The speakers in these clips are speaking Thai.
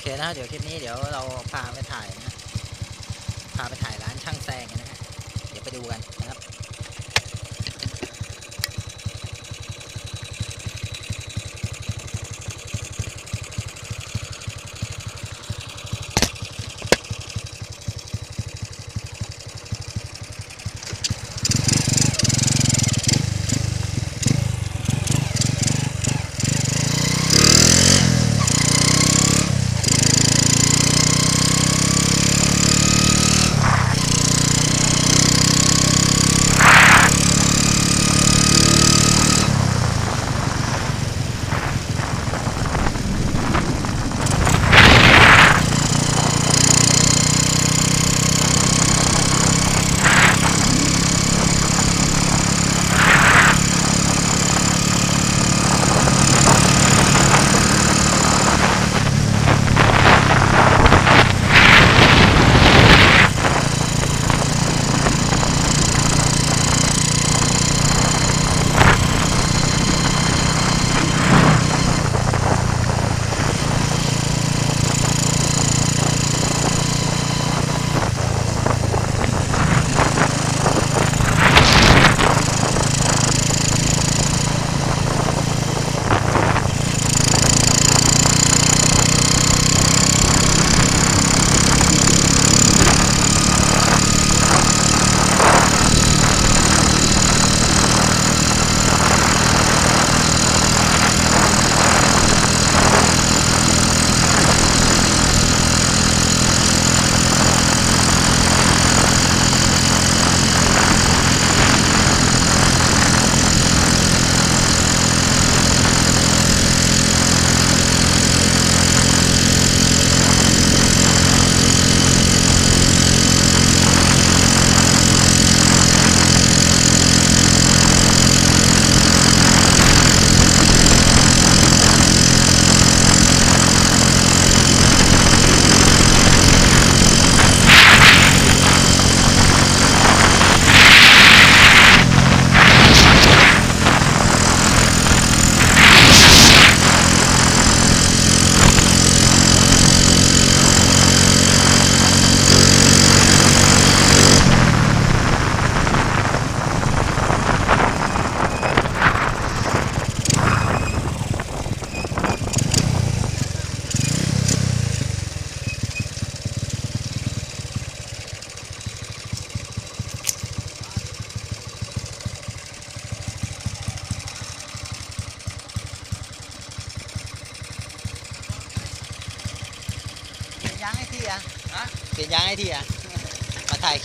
เคนะเดี๋ยวคลิปนี้เดี๋ยวเราพาไปถ่ายนะพาไปถ่ายร้านช่างแซงกันนะฮะเดี๋ยวไปดูกันนะครับ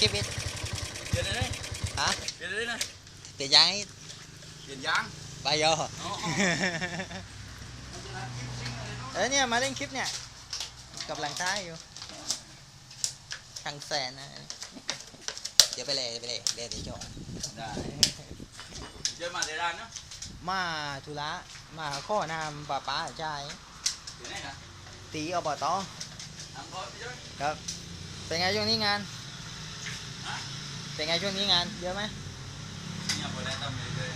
มาถ่ายคลิปวิดเดี๋ยวเลยฮะเดี๋ยวเลยนะเปลี่ยนยางให้เปลี่ยนยางบายโยอ๋อเออเนี่ยมาเล่นคลิปเนี่ยกับหลังท้ายอยู่ทางแสนนะเดี๋ยวไปเลยเดี๋ยวไปเลยเดี๋ยวเดี๋ยวจอดได้เดี๋ยวมาเดี๋ยวร้านเนาะมาธุระมาข้อนามป้าป้าจ่ายเดี๋ยวไหนนะตีอบตทางก่อนไปด้วยครับเป็นไงช่วงนี้งานฮะ เป็นไงช่วงนี้งานเยอะไหมเนี่ยพอได้ทำเลยเลย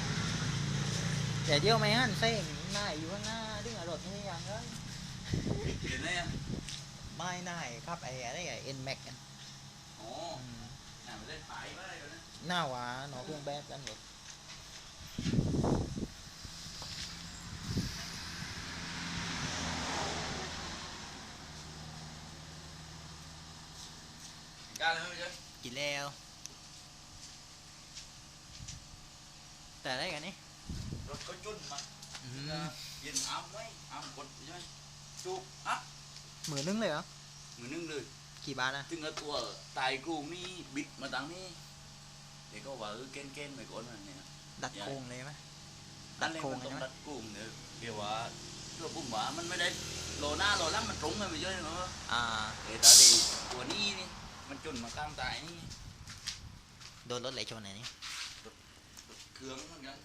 แต่เดียวไม่หันเส้นหน้าอยู่ข้างหน้าดึงอรถนี่อย่างเอ้ยเดี๋ยวไหนอะไม่น่ายครับไอ้อะไรไอ้เอ็นแม็กอ๋อน่าไปเล่นไปก็ได้นะหน้าหวาหนอเครื่องแบบกันหมดกล้าเลยไหมพี่เจ้ากินแล้ว แต่อะไรกันนี่รถก็จุ่นมาอืมยินอ้ามไว้อ้ามกดใช่ไหมจุกอะหมื่นนึงเลยเหรอมือนึงเลย กี่บาทนะถึงกับตัวตายกูมีบิดมาตั้งนี้เดี๋ยวก็ว่าเออเก้นเก้นๆไปก่อนนะเนี่ยดัดโครงเลยไหมดัดัดดโคโครรงงมันต้องใช่ไหมดัดกุ้งเดี๋ยวเดี๋ยวว่าเพื่อปุ่มว่ามันไม่ได้โลหน้าโลหลังมันตรงกันไปเยอะเนาะอ่าเดี๋ยวตาดีตัวนี้นี่มันจนมากลางตายนี่โดนรถไหลชนไหนนี่ เครื่องเหมือนกัน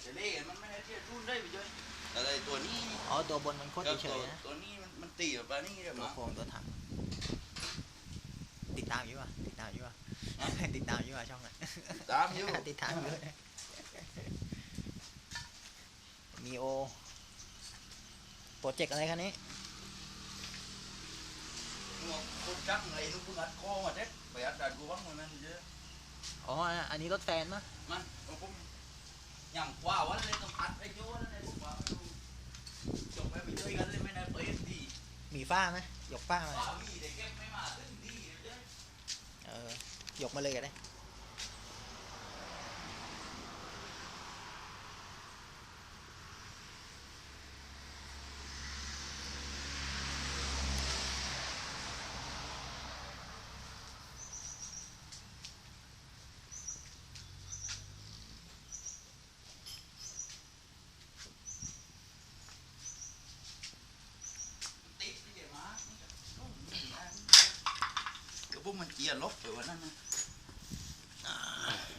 แต่เล่มันไม่ได้เที่จะรุ่นได้ไปเยอะแต่ไอ้ตัวนี้อ๋อตัวบนมันโคตรเฉยนะตัวนี้มันมันตีแบบนี้เดี๋ยวตัวมาโครงตัวถังติดตามอยู่ป่ะติดตามอยู่ป่ะติดตามอยู่ป่ะช่องไหนตามอยู่ติดตามอยู่มีโอโปรเจกต์อะไรคันนี้มึงเอาคนจักไงนึกมึงอัดคอมาเด็ดไปอัดดันกูบ้างมันนั่นเยอะอ๋ออันนี้รถแฟนมะมันผม อย่างกว่าวันเลยต้องอัดไอ้โจ้นั่นเลยว่าไม่รู้จบไปไปช่วยกันเลยไม่ได้ไปดีมีฝ้าไหมยกฝ้ามาว่ามีแต่เก็บไม่มาถึงดีเลยเออยกมาเลยก็ได้ ติดเดี๋ยวมา เดี๋ยวพวกมันเกียร์ลบไปวันนั้นนะ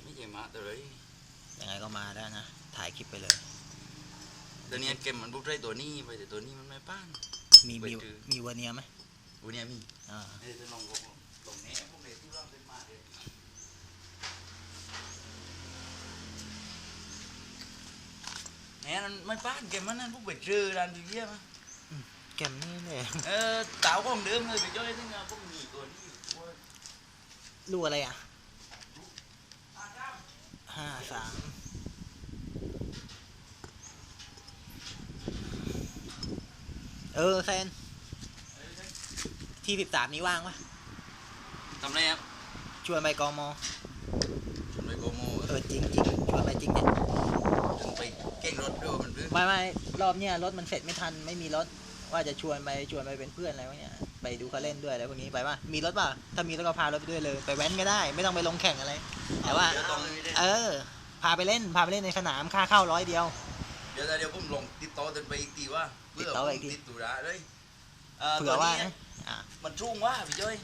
ไม่ใช่มาแต่เลยยังไงก็มาได้นะ ถ่ายคลิปไปเลยตัวนี้เกมมันบุกได้ตัวนี้ไปแต่ตัวนี้มันไม่ป้าน มีไปมีถือมีวันเนียไหมตัวเนี้ยมีอ่าเดี๋ยวจะลองลงลงนี้พวกเด็กที่เราเป็นมาเด็กแหมมันไม่ป้านเกมมันนั่นพวกไปเจอร้านดีเยี่ยมแกมนี่เลยเออเต่าก็ของเดิมเลยไปจ้อยที่งานพวกมีตัวนี้ โอ้ยลูกอะไรอะอ่าครับห้าสามเออแซนที่สิบสามนี้ว่างปะทำไรครับชวนไปกมชวนไปโกโมเออจริงจริงชวนไปจริงเนี่ยจนไปเก่งรถด้วยมันพื้นไม่ไม่รอบเนี้ยรถมันเสร็จไม่ทันไม่มีรถว่าจะชวนไปชวนไปเป็นเพื่อนอะไรวะเนี่ย ไปดูเขาเล่นด้วยอะไรพวกนี้ไปป่ะมีรถป่ะถ้ามีรถก็พารถไปด้วยเลย ไปแว้นก็ได้ ไม่ต้องไปลงแข่งอะไร แต่ว่า เดี๋ยวต้องเออ พาไปเล่นพาไปเล่นในสนามค่าเข้าร้อยเดียว เดี๋ยวเดี๋ยวผมลงติดต่อเดินไปอีกทีว่าติดต่อไปอีกทีติดตุระเลยเผื่อว่าตัวนี้นะอะมันชุ่งว่าพี่จ้อย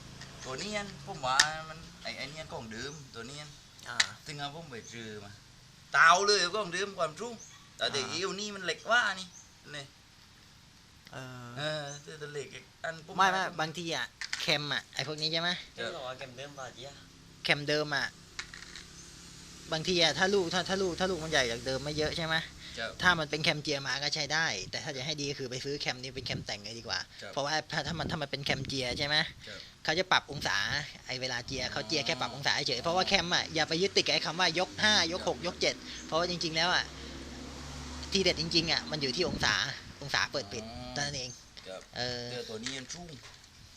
ตัวนี้อันผมว่ามันไอ้ไอ้เนี่ยของเดิมตัวนี้อันอ่า ถึงเอาผมไปซื้อมาเตาเลยของเดิมความชุ่งแต่เด็กอ่าอิวนี่มันเหล็กว่านี่นี่ เออเออแต่เหล็กอีกอันผมไม่ไม่บางทีอะแคมอะไอพวกนี้ใช่ไหมเออบอกว่าเกมเดิมบาดเจ็บแคมเดิมอะบางทีอะถ้าลูกถ้าถ้าลูกถ้าลูกมันใหญ่จากเดิมไม่เยอะใช่ไหมจะถ้ามันเป็นแคมเจียมาก็ใช้ได้ แต่ถ้าจะให้ดีก็คือไปซื้อแคมนี้เป็นแคมแต่งเลยดีกว่าครับเพราะว่าถ้าถ้ามันถ้ามันเป็นแคมเจียใช่ไหมครับเขาจะปรับองศาไอเวลาเจียเขาเจียแค่ปรับองศาเฉยเพราะว่าแคมอะอย่าไปยึดติดกับไอคำว่ายกห้ายกหกยกเจ็ดเพราะว่าจริง ๆ แล้วอะทีเด็ดจริงๆอะมันอยู่ที่องศา องศาเปิดปิดเท่านั้นเองครับเออเจอตัวนี้มันชุ่ง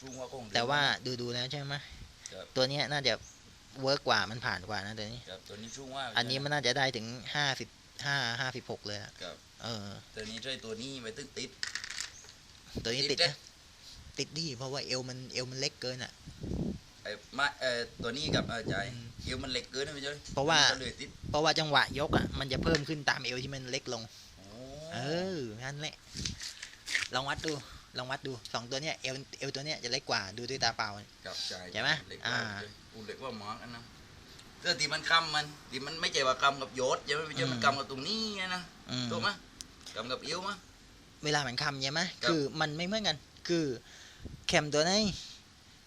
ชุ่งว่าของเดิมแต่ว่าดูดูแล้วใช่ไหมครับตัวเนี้ยน่าจะเวิร์กกว่ามันผ่านกว่านะตัวนี้ครับตัวนี้ชุ่งว่าอันนี้มันน่าจะได้ถึงห้าสิบห้าห้าสิบหกเลยอะครับเออ ตัวนี้ใช่ตัวนี้ไปตึ๊ดติด ตัวนี้ติติดดเด้นะติดดีเพราะว่าเอวมันเอวมันเล็กเกินอะไอ้มาเอ่อตัวนี้กับเออใจอืมเอวมันเหล็กเกินนะพี่จ้อยเพราะว่าก็เลยติดเพราะว่าจังหวะยกอะมันจะเพิ่มขึ้นตามเอวที่มันเล็กลงโอ้ เออนั่นแหละลองวัดดูลองวัดดูสองตัวเนี้ยเอวเอวตัวเนี้ยจะเล็กกว่าดูด้วยตาเปล่า กับใจใช่ไหมเหล็กอ่าว่าอูเหล็กว่าหมากอันนั้นเออที่มันคำมันที่มันไม่ใช่ว่ากำกับโยศใช่ไหมพี่จ้อยมันกำกับตรงนี้ไงนะอืมถูกไหมกำกับเอวมั้ย เวลามันคำใช่ไหมครับ คือมันไม่เหมือนกันคือแคมตัวนี้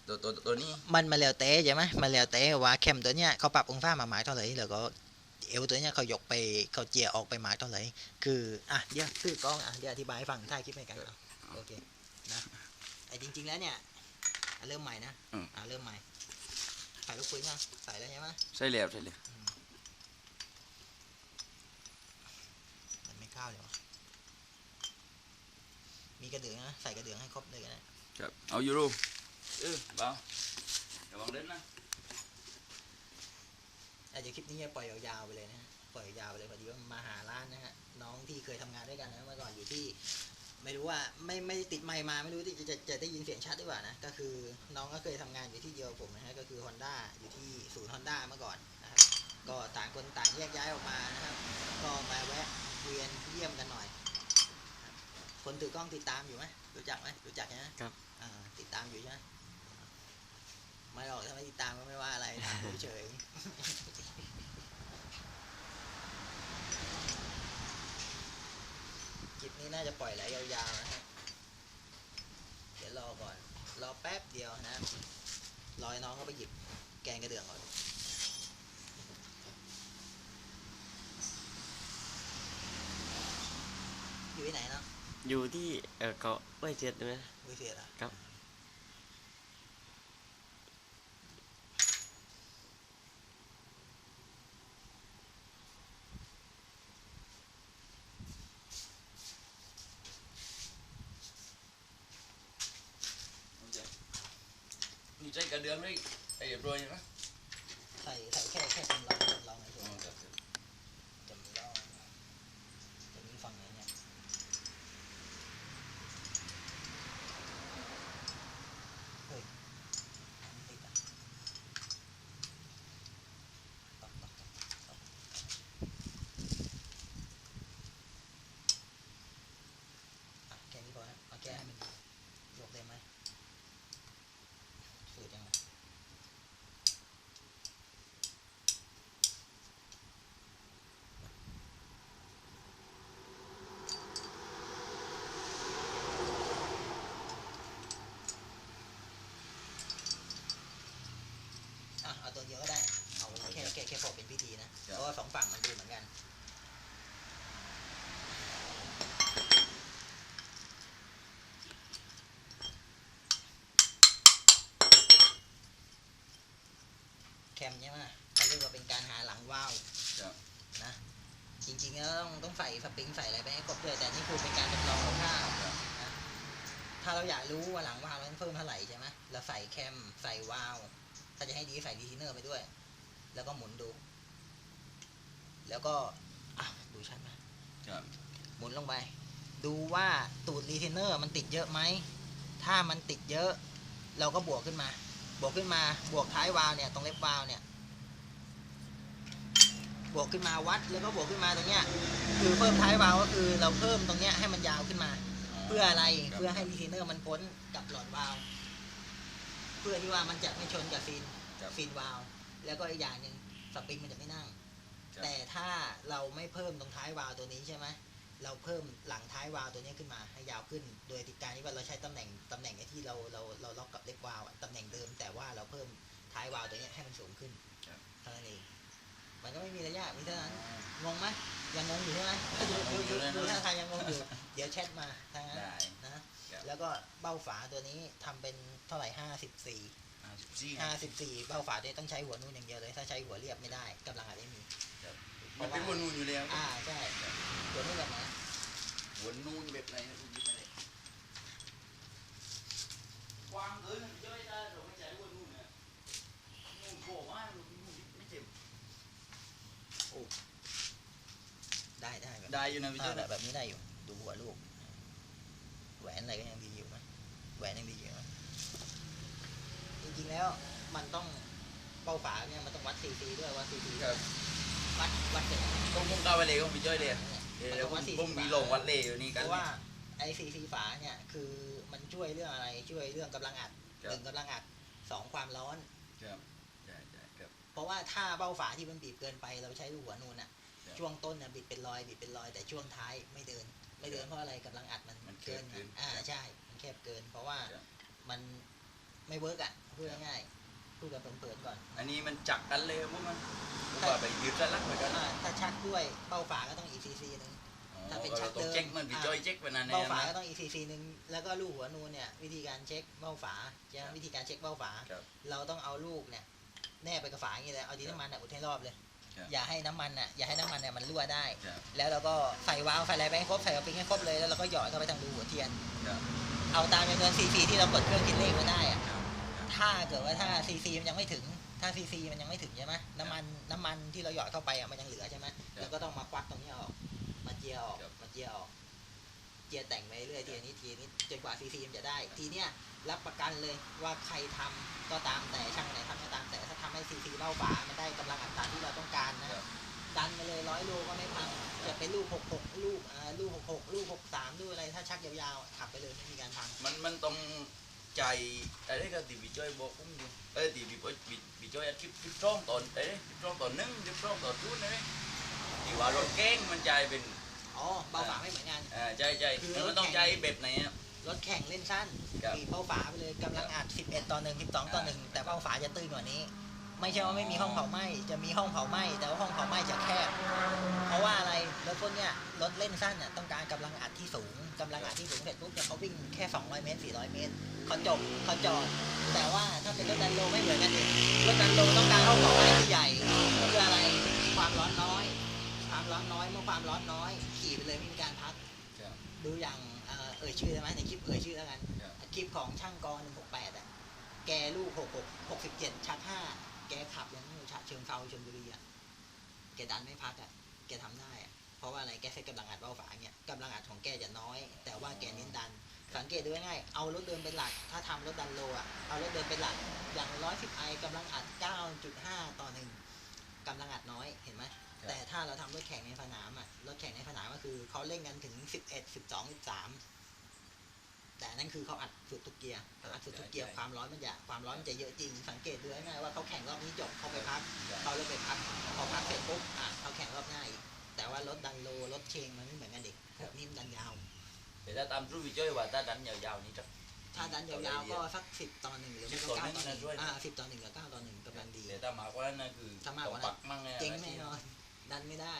ตัวตัวตัวนี้มันมาแล้วแต่ใช่ไหมมาแล้วแต่ว่าแคมตัวเนี้ยเขาปรับองศามาหมายเท่าไหร่แล้วก็ เอวตัวเนี้ยเขายกไปเขาเจียออกไปหมายเท่าไหร่คืออะเดี๋ยวซื้อกล้องอะเดี๋ยวอธิบายให้ฟังถ่ายคลิปให้กันเอาโอเคนะไอ้จริง ๆ แล้วเนี่ยอะเริ่มใหม่นะอะเริ่มใหม่ใส่ลูกปืนยังใส่แล้วใช่ไหมใช่แล้วใช่แล้วมันไม่เข้าเลยวะมีกระเดื่องนะใส่กระเดื่องให้ครบเลยก็ได้ครับเอายูโรเออเบาอย่าวางเล่นนะ อาจจะคลิปนี้จะปล่อยยาวๆไปเลยนะฮะปล่อยยาวไปเลยพอดีว่ามาหาร้านนะฮะน้องที่เคยทำงานด้วยกันนะเมื่อก่อนอยู่ที่ ไม่รู้ว่าไม่ไม่ติดไมค์มาไม่รู้ที่จะจะจะได้ยินเสียงชัดหรือเปล่านะก็คือน้องก็เคยทำงานอยู่ที่เดียวกับผมนะฮะก็คือ Honda อยู่ที่ศูนย์ Honda เมื่อก่อนนะครับก็ต่างคนต่างแยกย้ายออกมานะครับ ก็มาแวะเวียนเยี่ยมกันหน่อยครับคนถือกล้องติดตามอยู่ไหมรู้จักไหมรู้จักใช่ไหมครับอ่าติดตามอยู่ใช่ไหม ไม่หรอกถ้าไม่ติดตามก็ไม่ว่าอะไรถามเฉยๆคลิปนี้น่าจะปล่อยไหลยาวๆนะฮะ เดี๋ยวรอก่อน รอแป๊บเดียวนะ รอให้น้องเขาไปหยิบแกงกระเดื่องก่อนอยู่ที่ไหนเนาะอยู่ที่เออเกาะไว้เจ็ดใช่ไหมวิเศษอะครับ ใจก ระเดือนไม่ไอ้เรียบร้อยนะใส่ใส่แค่แค่จำลังจำลองเราไงำลองจะมีฝั่งไหนเนี่ยเฮ้ยมันติดอะตอกตอกตอกตอกอะแค่นี้พอนะเอาแก้ให้มันยกได้ไหมฝืดยังไง อะเอาตัวเดียวก็ได้ เอาแค่แค่แค่พอเป็นพิธีนะ เพราะว่าสองฝั่งมันดูเหมือนกัน แคมใช่ไหมเขาเรียกว่าเป็นการหาหลังว่าวครับนะจริงๆแล้วต้องต้องใส่สปริงใส่อะไรไปให้ครบด้วยแต่นี่คือเป็นการจำลองคร่าวๆครับนะถ้าเราอยากรู้ว่าหลังวาล์วเราต้องเพิ่มเท่าไหร่ใช่ไหมเราใส่แคมใส่วาล์วถ้าจะให้ดีใส่ดีทิเนอร์ไปด้วย แล้วก็หมุนดู แล้วก็อะดูชัดไหมครับหมุนลงไป ดูว่าตูดรีเทนเนอร์มันติดเยอะไหมถ้ามันติดเยอะ เราก็บวกขึ้นมา บวกขึ้นมาบวกท้ายวาล์วเนี่ยตรงเล็บวาล์วเนี่ยบวกขึ้นมาวัดแล้วก็บวกขึ้นมาตรงเนี้ยคือเพิ่มท้ายวาล์วก็คือเราเพิ่มตรงเนี้ยให้มันยาวขึ้นมา เพื่ออะไรครับเพื่อให้รีเทนเนอร์มันพ้นกับหลอดวาล์วเพื่อที่ว่ามันจะไม่ชนกับฟินครับฟินวาล์วแล้วก็อีกอย่างหนึ่งสปริงมันจะไม่นั่งครับแต่ถ้าเราไม่เพิ่มตรงท้ายวาล์วตัวนี้ใช่ไหม เราเพิ่มหลังท้ายวาล์วตัวนี้ขึ้นมาให้ยาวขึ้น โดยที่การที่ว่าเราใช้ตำแหน่งตำแหน่งไอ้ที่เราเราเราล็อกกับเล็กวาล์วอะตำแหน่งเดิม แต่ว่าเราเพิ่มท้ายวาล์วตัวนี้ให้มันสูงขึ้นครับเท่านั้นเองมันก็ไม่มีระยะมีเท่านั้นงงไหมยังงงอยู่ใช่ไหมดูดูดูดูท่าทางยังงงอยู่ เดี๋ยวแชทมาทางนั้นได้นะครับแล้วก็เบ้าฝาตัวนี้ทำเป็นเท่าไหร่ห้าสิบสี่ห้าสิบสี่ห้าสิบสี่เบ้าฝาเนี่ยต้องใช้หัวนูนอย่างเดียวเลย ถ้าใช้หัวเรียบไม่ได้กำลังอาจไม่มี มันเป็นวนนูนอยู่แล้ว อ่าใช่หัวนูนแบบไหนวนนูนแบบไหนนะคุณยิบไปเลยวางเกินมันย่อยได้เราไม่ใช่วนนูนเนี่ยนูนโผล่มานูนไม่เจ็บได้ได้แบบได้อยู่นะพี่อ่าเจ้าแบบแบบนี้ได้อยู่ ดูหัวลูก แหวนอะไรก็ยังดีอยู่ไหมแหวนยังดีอยู่ไหมจริงๆแล้วมันต้องเบ้าฝาเนี่ยมันต้องวัดซีซีด้วยวัดซีซีครับ วัดวัดเป็นต้องพุ่งก้าวไปเลยของพี่จ้อยเลยเนี่ยเดี๋ยวผมผมมีลงวัดเลยอยู่นี่เพกันราะว่าไอซีซีฝาเนี่ยคือมันช่วยเรื่องอะไรช่วยเรื่องกำลังอัดครับหนึ่งกำลังอัดสองความร้อนครับใช่ใช่ครับเพราะว่าถ้าเบ้าฝาที่มันบีบเกินไปเราใช้ลูกหัวนูนอะครับช่วงต้นเนี่ยบิดเป็นรอยบิดเป็นรอยแต่ช่วงท้ายไม่เดิน ไม่เดินเพราะอะไรกำลังอัดมันมันแคเกิบนเกินอ่าครับใช่มันแคบเกิน เพราะว่าครับมันไม่เวิร์กอะพูดง่ายๆ พูดกับเปิดๆก่อนอันนี้มันจักกันเลยพวกมันผมว่าไปยึดกันลักเหมือนกันอ่าถ้าชักด้วยเบ้าฝาก็ต้องอีกซีซีหนึ่งถ้าเป็นชักเราต้องเดิมเช็คมันพี่จ้อยเช็คไปนานเบ้าฝานะก็ต้องอีกซีซีหนึ่งแล้วก็ลูกหัวนูนเนี่ยวิธีการเช็คเบ้าฝาใช่ไหมครับวิธีการเช็คเบ้าฝาครับเราต้องเอาลูกเนี่ยแนบไปกับฝาอย่างนี้เลยเอาดินน้ำมันอะอุดให้รอบเลยครับอย่าให้น้ำมันอะอย่าให้น้ำมันเนี่ยมันรั่วได้ครับแล้วแล้วเราก็ใส่วาล์วใส่อะไรไปให้ครบใส่สปริงให้ครบเลยแล้วเราก็หยอดเข้าไปทางรูหัวเทียนครับเอาตามจำนวนซีซีที่เรากดเครื่องคิดเลขไว้ได้อะครับ ถ้าเกิดว่าถ้าซีซีมันยังไม่ถึง ถ้าซีซีมันยังไม่ถึงใช่ไหมน้ำมันน้ำมันที่เราหยอดเข้าไปอะมันยังเหลือใช่ไหมแล้วก็ต้องมาควักตรงนี้ออกมาเจียออกครับมาเจียออกเจียแต่งไปเรื่อยทีละนิดทีละนิดจนกว่าซีซีมันจะได้ ทีเนี้ยรับประกันเลยว่าใครทำก็ตามแต่ช่างไหนทำก็ตามแต่ถ้าทำให้ซีซีเบ้าฝามันได้กำลังอัตราที่เราต้องการนะครับดันไปเลยร้อยโลก็ไม่พังจะเป็นลูกหกหกลูกอ่าลูกหกหกลูกหกสามลูกอะไรถ้าชักยาวๆขับไปเลยไม่มีการพังมันมันต้องใจอะไรก็ตีพี่จ้อยบอกผมอยู่เอ้ยตีพี่จ้อยพี่พี่จ้อยอัดคลิปคลิปช่อง ตอนเอ้ยคลิปช่องตอนหนึ่งคลิปช่องตอนรุ่นนะที่ว่ารถเก้งมันใจเป็นอ๋อเบาฝาไม่เหมือนกัน อ่าใจใจมันมันต้องใจแบบไหนอะรถแข่งเล่นสั้นครับบีบเบ้าฝาไปเลยกำลังอัด11ต่อ1 12ต่อ1แต่เบ้าฝาจะตื้นกว่านี้ ไม่ใช่ว่าไม่มีห้องเผาไหม้จะมีห้องเผาไหม้แต่ว่าห้องเผาไหม้จะแคบ เพราะว่าอะไรรถพวกเนี้ยรถเล่นสั้นน่ะต้องการกำลังอัดที่สูงกำลังอัดที่สูงเสร็จปุ๊บเนี่ยเขาวิ่งแค่ 200 เมตร 400 เมตรเขาจบเขาจอด แต่ว่าถ้าเป็นรถดันโลไม่เหมือนกันเองรถดันโลต้องการห้องเผาไหม้ที่ใหญ่เพื่ออะไรความร้อนน้อย ความร้อนน้อยเมื่อความร้อนน้อย ขี่ไปเลยไม่มีการพักครับดูอย่างเอ่อเอ่ยชื่อได้ไหมในคลิปเอ่ยชื่อแล้วกันครับคลิปของช่างกร168อะแกลูกหกหกหกสิบเจ็ดชักห้า แกขับยังไม่ฉะเชิงเซาชลบุรีอะแกดันไม่พักอะแกทำได้อะเพราะว่าอะไรแกใช้กำลังอัดเบ้าฝาเนี่ยกำลังอัดของแกจะน้อย แต่ว่าแกเน้นดัน สังเกตดูง่ายๆเอารถเดินเป็นหลัก ถ้าทำรถดันโลอะเอารถเดินเป็นหลักอย่างร้อยสิบไอกำลังอัดเก้าจุดห้าต่อหนึ่งกำลังอัดน้อยเห็นไหมครับแต่ถ้าเราทำรถแข่งในสนามอะรถแข่งในสนามก็คือเขาเล่นกันถึงสิบเอ็ดสิบสองสิบสาม แต่นั่นคือเขาอัดสุดทุกเกียร์อัดสุดทุกเกียร์ความร้อนมันจะความร้อนมันจะเยอะจริง สังเกตดูง่ายๆว่าเขาแข่งรอบนี้จบเขาไปพักเขาเลยไปพักพอพักเสร็จปุ๊บอะเขาแข่งรอบหน้าอีกแต่ว่ารถดันโลรถเชงมันไม่เหมือนกันเด็กพวกนี้มันดันยาวแต่ถ้าตามรู้วิจัยว่าถ้าดันยาวๆนี่จะถ้าดันยาวๆก็สักสิบต่อหนึ่งหรือไม่ก็10ต่อเก้าหนึ่งต่อหนึ่งนะด้วยอ่าสิบต่อหนึ่งกับเก้าต่อหนึ่งกำลังดีแต่ถ้ามากกว่านั้นนะคือถ้ามากกว่านั้นต้องปักมั่งเลยเจ๊งแน่นอนดันไม่ได้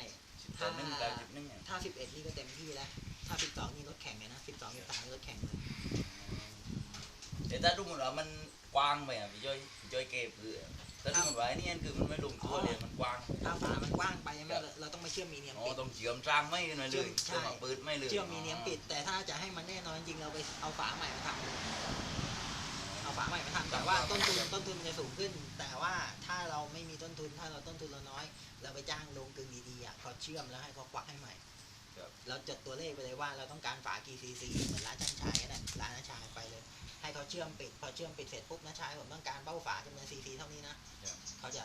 สิบต่อหนึ่งกลายสิบหนึ่งเนี่ยถ้าสิบเอ็ดนี่ก็เต็มที่แล้ว ถ้าสิบสองนี่รถแข่งเลยนะสิบสองสิบสามรถแข่งเลยแต่ถ้าดูเหมือนว่ามันกว้างไปอะพี่จ้อยพี่จ้อยเก็บหรือถ้าดูเหมือนว่าไอ้นี่คือมันไม่ลงตัวเลยมันกว้างถ้าฝามันกว้างไปใช่ไหมเราเราต้องมาเชื่อมมีเนียมอ๋อปิดต้องเชื่อมสร้างไม่กันเลยเชื่อมใช่เชื่อมมาเปิดไม่เลยเชื่อมมีเนียมปิดแต่ถ้าจะให้มันแน่นอนจริงเราไปเอาฝาใหม่มาทำเลยเอา ฝาใหม่มาทำแต่ว่าต้นทุนต้นทุนจะสูงขึ้น แต่ว่าถ้าเราไม่มีต้นทุนถ้าเราต้นทุนเราน้อย เราไปจ้างโรงกลึงดีๆอะเขาเชื่อมแล้วให้เขาควักให้ใหม่เราจดตัวเลขไปเลยว่าเราต้องการฝากี่ซีซีเหมือนร้านช่างชายนั่นแหละร้านช่างชายไปเลย ให้เขาเชื่อมปิด พอเชื่อมปิดเสร็จปุ๊บนะชายผมต้องการเบ้าฝาจำนวนซีซีเท่านี้นะเขาจะ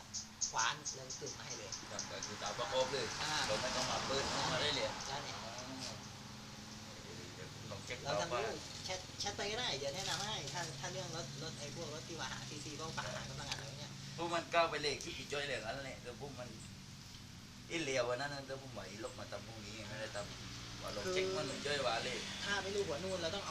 คว้านเรื่องกึ่งมาให้เลยครับก็คือตามประกอบเลยอ่าเราไม่ต้องมาเปิดไม่ต้องมาได้เลยแล้วเนี่ยเดี๋ยวผมลองเช็คเราต่อทำว่ารูป แชทแชทไปก็ได้ เดี๋ยวแนะนำให้ถ้าถ้าเรื่องรถรถไอ้พวกรถที่ว่าหาซีซีเบ้าฝาหากำลังอัดอะไรเนี่ย พวกมันก้าวไปเลยที่พี่จ้อยเลยนั่นแหละแต่พวกมันอีเหลียววันนั้นแต่พวกมันลบมาทำพวกนี้ไม่ได้ทำว่าลองเช็คมันหนุ่ยจ้อยว่าเลย ถ้าไม่รู้หัวนู่นเราต้องเอา